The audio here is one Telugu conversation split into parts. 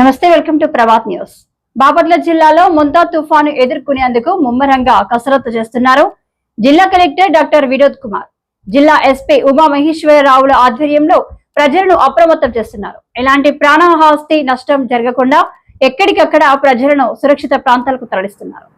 నమస్తే welcome to Prabhat news. Bapatla జిల్లాలో ముంతా తుఫాను ఎదుర్కొనేందుకు ముమ్మరంగా కసరత్తు చేస్తున్నారు జిల్లా కలెక్టర్ డాక్టర్ వినోద్ కుమార్. జిల్లా ఎస్పీ ఉమా మహేశ్వరరావుల ఆధ్వర్యంలో ప్రజలను అప్రమత్తం చేస్తున్నారు. ఎలాంటి ప్రాణహాస్తి నష్టం జరగకుండా ఎక్కడికక్కడ ప్రజలను సురక్షిత ప్రాంతాలకు తరలిస్తున్నారు.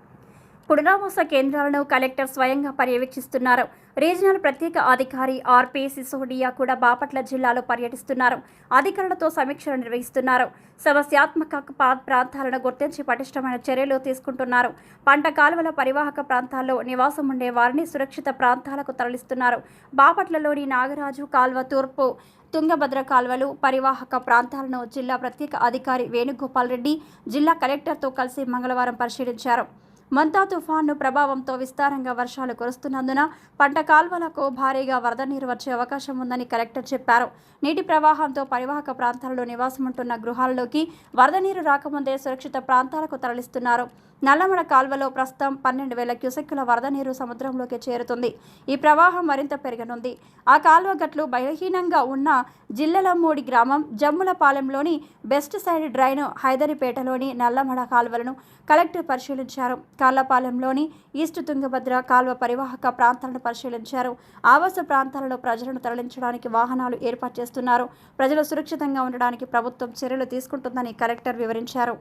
పునరావాస కేంద్రాలను కలెక్టర్ స్వయంగా పర్యవేక్షిస్తున్నారు. రీజనల్ ప్రత్యేక అధికారి ఆర్పీ సిసోడియా కూడా బాపట్ల జిల్లాలో పర్యటిస్తున్నారు. అధికారులతో సమీక్షలు నిర్వహిస్తున్నారు. సమస్యాత్మక పా- ప్రాంతాలను గుర్తించి పటిష్టమైన చర్యలు తీసుకుంటున్నారు. పంట కాలువల పరివాహక ప్రాంతాల్లో నివాసం ఉండే వారిని సురక్షిత ప్రాంతాలకు తరలిస్తున్నారు. బాపట్లలోని నాగరాజు కాల్వ తూర్పు తుంగభద్ర కాల్వలు పరివాహక ప్రాంతాలను జిల్లా ప్రత్యేక అధికారి వేణుగోపాల్ రెడ్డి జిల్లా కలెక్టర్తో కలిసి మంగళవారం పరిశీలించారు. మంతా తుఫాను ప్రభావంతో విస్తారంగా వర్షాలు కురుస్తున్నందున పంట కాల్వలకు భారీగా వరద నీరు వచ్చే అవకాశం ఉందని కలెక్టర్ చెప్పారు. నీటి ప్రవాహంతో పరివాహక ప్రాంతాల్లో నివాసముంటున్న గృహాల్లోకి వరద నీరు రాకముందే సురక్షిత ప్రాంతాలకు తరలిస్తున్నారు. నల్లమడ కాల్వలో ప్రస్తుతం పన్నెండు వేల క్యూసెక్కుల వరద నీరు సముద్రంలోకి చేరుతుంది. ఈ ప్రవాహం మరింత పెరగనుంది. ఆ కాల్వ గట్లు బలహీనంగా ఉన్న జిల్లెలమ్మూడి గ్రామం జమ్ములపాలెంలోని బెస్ట్ సైడ్ డ్రైన్ హైదరిపేటలోని నల్లమడ కాల్వలను కలెక్టర్ పరిశీలించారు. కాళ్ళపాలెంలోని ఈస్ట్ తుంగభద్ర కాల్వ పరివాహక ప్రాంతాలను పరిశీలించారు. ఆవాస ప్రాంతాలలో ప్రజలను తరలించడానికి వాహనాలు ఏర్పాటు చేస్తున్నారు. ప్రజలు సురక్షితంగా ఉండడానికి ప్రభుత్వం చర్యలు తీసుకుంటుందని కలెక్టర్ వివరించారు.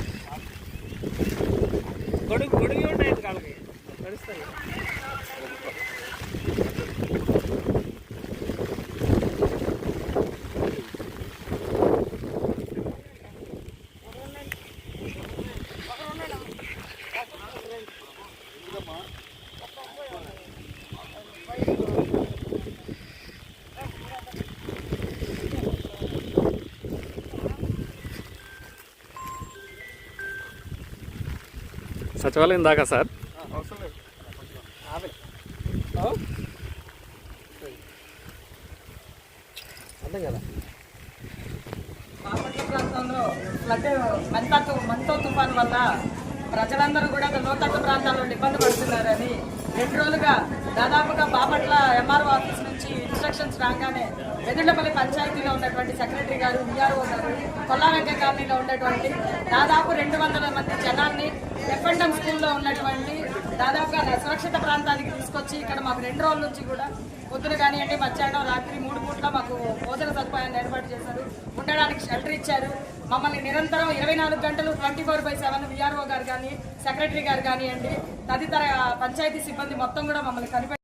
గొడుగు గొడుగు ఉన్నాయి కాళ్ళకి నడుస్తాయి Come on. సచివాలయం దాకా సార్. అవసరం లేదు అర్థం కదా బాపట్ల ప్రాంతంలో ఫ్లడ్ మంతా మంతో తుఫాను వల్ల ప్రజలందరూ కూడా లోతట్టు ప్రాంతాల్లో ఇబ్బంది పడుతున్నారని రెండు రోజులుగా దాదాపుగా బాపట్ల ఎంఆర్ఓ ఆఫీస్ ఇన్స్ట్రక్షన్స్ రాగానే వెదుళ్ళపల్లి పంచాయతీలో ఉన్నటువంటి సెక్రటరీ గారు విఆర్ఓ గారు కొల్లావెంక కాలనీలో ఉన్నటువంటి దాదాపు రెండు వందల మంది జనాన్ని ఎఫ్ఎండం స్కూల్లో ఉన్నటువంటి దాదాపుగా సురక్షిత ప్రాంతానికి తీసుకొచ్చి ఇక్కడ మాకు రెండు రోజుల నుంచి కూడా పొద్దున కానివ్వండి మధ్యాహ్నం రాత్రి మూడు పూట్ల మాకు భోజన సదుపాయాన్ని ఏర్పాటు చేశారు. ఉండడానికి షెల్టర్ ఇచ్చారు. మమ్మల్ని నిరంతరం ఇరవై నాలుగు గంటలు twenty four by seven VRO గారు కానీ సెక్రటరీ గారు కానివ్వండి తదితర పంచాయతీ సిబ్బంది మొత్తం కూడా మమ్మల్ని కనిపెట్టి